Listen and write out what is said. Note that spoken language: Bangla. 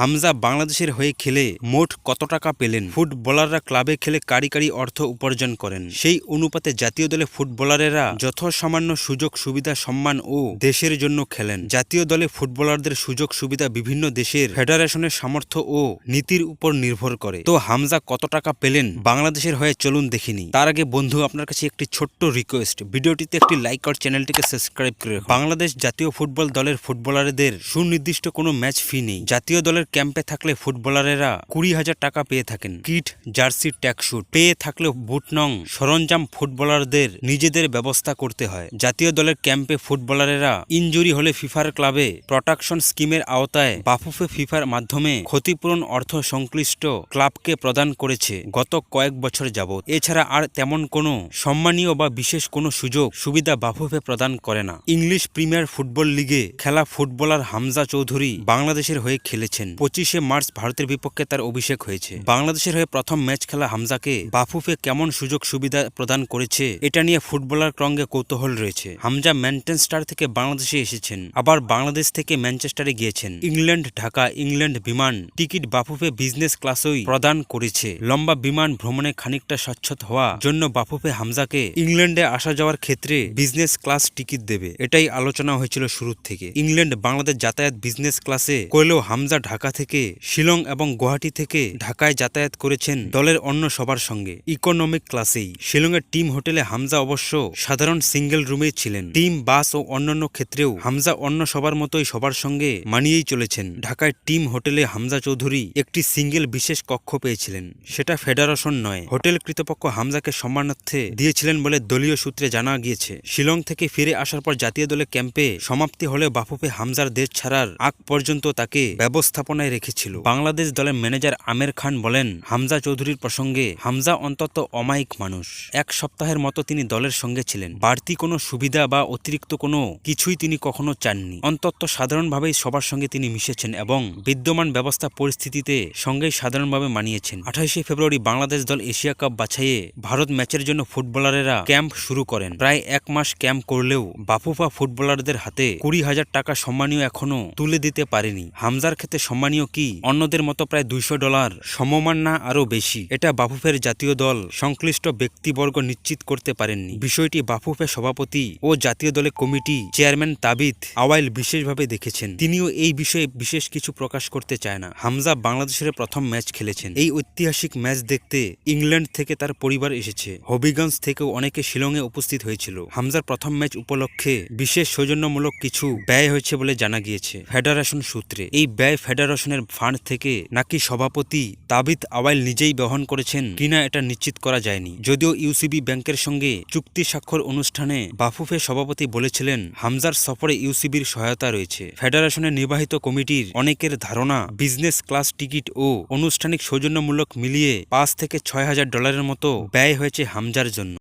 হামজা বাংলাদেশের হয়ে খেলে মোট কত টাকা পেলেন? ফুটবলাররা ক্লাবে খেলে কারি কারি অর্থ উপার্জন করেন। সেই অনুপাতে জাতীয় দলে ফুটবলারেরা যথাসামান্য সুযোগ, সুবিধা, সম্মান ও দেশের জন্য খেলেন। জাতীয় দলে ফুটবলারদের সুযোগ, সুবিধা বিভিন্ন দেশের ফেডারেশনের সামর্থ্য ও নীতির উপর নির্ভর করে। তো হামজা কত টাকা পেলেন? বাংলাদেশের হয়ে চলুন দেখিনি তার আগে বন্ধু, আপনার কাছে একটি ছোট্ট রিকোয়েস্ট ভিডিওটিতে একটি লাইক আর চ্যানেলটিকে সাবস্ক্রাইব করে বাংলাদেশ জাতীয় ফুটবল দলের ফুটবলারদের সুনির্দিষ্ট কোনো ম্যাচ ফি নেই। জাতীয় দলের ক্যাম্পে থাকলে ফুটবলারেরা কুড়ি হাজার টাকা পেয়ে থাকেন। কিট, জার্সি ট্যাকশুট পেয়ে থাকলে বুট নং, সরঞ্জাম ফুটবলারদের নিজেদের ব্যবস্থা করতে হয়। জাতীয় দলের ক্যাম্পে ফুটবলারেরা ইনজুরি হলে ফিফার ক্লাবে প্রোটেকশন স্কিমের আওতায় বাফুফে ফিফার মাধ্যমে ক্ষতিপূরণ অর্থ সংশ্লিষ্ট ক্লাবকে প্রদান করেছে গত কয়েক বছর যাবৎ। এছাড়া আর তেমন কোনো সম্মানীয় বা বিশেষ কোনো সুযোগ, সুবিধা বাফুফে প্রদান করে না। ইংলিশ প্রিমিয়ার ফুটবল লিগে খেলা ফুটবলার হামজা চৌধুরী বাংলাদেশের হয়ে খেলেছেন। পঁচিশে মার্চ ভারতের বিপক্ষে তার অভিষেক হয়েছে। বাংলাদেশের হয়ে প্রথম ম্যাচ খেলা হামজাকে বাফুফে কেমন সুযোগ সুবিধা প্রদান করেছে, এটা নিয়ে ফুটবলার ক্রঙ্গে কৌতূহল রয়েছে। হামজা ম্যানচেস্টার থেকে বাংলাদেশে এসেছেন, আবার বাংলাদেশ থেকে ম্যানচেস্টারে গিয়েছেন। ইংল্যান্ড, ঢাকা, ইংল্যান্ড বিমান টিকিট বাফুফে বিজনেস ক্লাসই প্রদান করেছে। লম্বা বিমান ভ্রমণে খানিকটা স্বচ্ছদ হওয়া জন্য বাফুফে হামজাকে ইংল্যান্ডে আসা যাওয়ার ক্ষেত্রে বিজনেস ক্লাস টিকিট দেবে, এটাই আলোচনা হয়েছিল শুরু থেকে। ইংল্যান্ড বাংলাদেশ যাতায়াত বিজনেস ক্লাসে করলেও হামজা ঢাকা থেকে, শিলং এবং গুয়াহাটি থেকে ঢাকায় যাতায়াত করেছেন দলের অন্য সবার সঙ্গে। ইকোনমিক ক্লাসেই। শিলংয়ের টিম হোটেলে হামজা অবশ্য সাধারণ সিঙ্গেল রুমেই ছিলেন। টিম, বাস ও অন্যান্য ক্ষেত্রেও হামজা অন্য সবার মতোই সবার সঙ্গে মানিয়েই চলেছেন। ঢাকায় টিম হোটেলে হামজা চৌধুরী একটি সিঙ্গেল বিশেষ কক্ষ পেয়েছিলেন। সেটা ফেডারেশন নয়, হোটেল কৃতপক্ষ হামজাকে সম্মানার্থে দিয়েছিলেন বলে দলীয় সূত্রে জানা গিয়েছে। শিলং থেকে ফিরে আসার পর জাতীয় দলের ক্যাম্পে সমাপ্তি হলে বাফুফে হামজার দেশ ছাড়ার আগ পর্যন্ত তাকে ব্যবস্থাপনায় রেখেছিল। বাংলাদেশ দলের ম্যানেজার আমের খান বলেন, হামজা চৌধুরীর প্রসঙ্গে, হামজা অন্তত অমায়িক মানুষ। এক সপ্তাহের মতো তিনি দলের সঙ্গে ছিলেন। বাড়তি কোনো সুবিধা বা অতিরিক্ত কোনো কিছুই তিনি কখনো চাননি। অন্তত সাধারণভাবেই সবার সঙ্গে তিনি মিশেছেন এবং বিদ্যমান ব্যবস্থা পরিস্থিতিতে সঙ্গেই সাধারণভাবে মানিয়েছেন। আঠাইশে ফেব্রুয়ারি বাংলাদেশ দল এশিয়া কাপ বাছাইয়ে ভারত ম্যাচের জন্য ফুটবলারেরা ক্যাম্প শুরু করেন। প্রায় এক মাস ক্যাম্প করলেও বাফুফা ফুটবলারদের হাতে কুড়ি হাজার টাকা সম্মানীয় এখনও তুলে দিতে পারেনি। হামজার ক্ষেত্রে সম্মানীয় কি? অন্যদের মতো প্রায় দুইশো ডলার, সমমান না আরও বেশি। এটা বাফুফের জাতীয় দল সংশ্লিষ্ট ব্যক্তিবর্গ নিশ্চিত করতে পারেননি। বিষয়টি বাফুফে সভাপতি ও জাতীয় দলের কমিটি চেয়ারম্যান তাবিত আওয়াইল বিশেষভাবে দেখেছেন। তিনিও এই বিষয়ে বিশেষ কিছু প্রকাশ করতে চায় না। হামজা বাংলাদেশের প্রথম ম্যাচ খেলেছেন। এই ঐতিহাসিক ম্যাচ দেখতে ইংল্যান্ড থেকে তার পরিবার এসেছে। হবিগঞ্জ থেকেও অনেকে শিলংয়ে উপস্থিত হয়েছিল। হামজার প্রথম ম্যাচ উপলক্ষে বিশেষ সৌজন্যমূলক কিছু ব্যয় হয়েছে বলে জানা গিয়েছে। ফেডারেশন সূত্রে। এই ব্যয় ফেডারেশনের ফান্ড থেকে নাকি সভাপতি তাবিত আওয়াইল নিজেই বহন করেছেন কিনা এটা নিশ্চিত করা যায়নি। যদিও ইউসিবি ব্যাংকের সঙ্গে চুক্তি স্বাক্ষর অনুষ্ঠানে বাফুফে সভাপতি বলেছিলেন, হামজার সফরে ইউসিবির সহায়তা রয়েছে। ফেডারেশনের নির্বাহিত কমিটির অনেকের ধারণা, বিজনেস ক্লাস টিকিট ও আনুষ্ঠানিক সৌজন্যমূলক মিলিয়ে পাঁচ থেকে ছয় হাজার ডলারের মতো ব্যয় হয়েছে হামজার জন্য।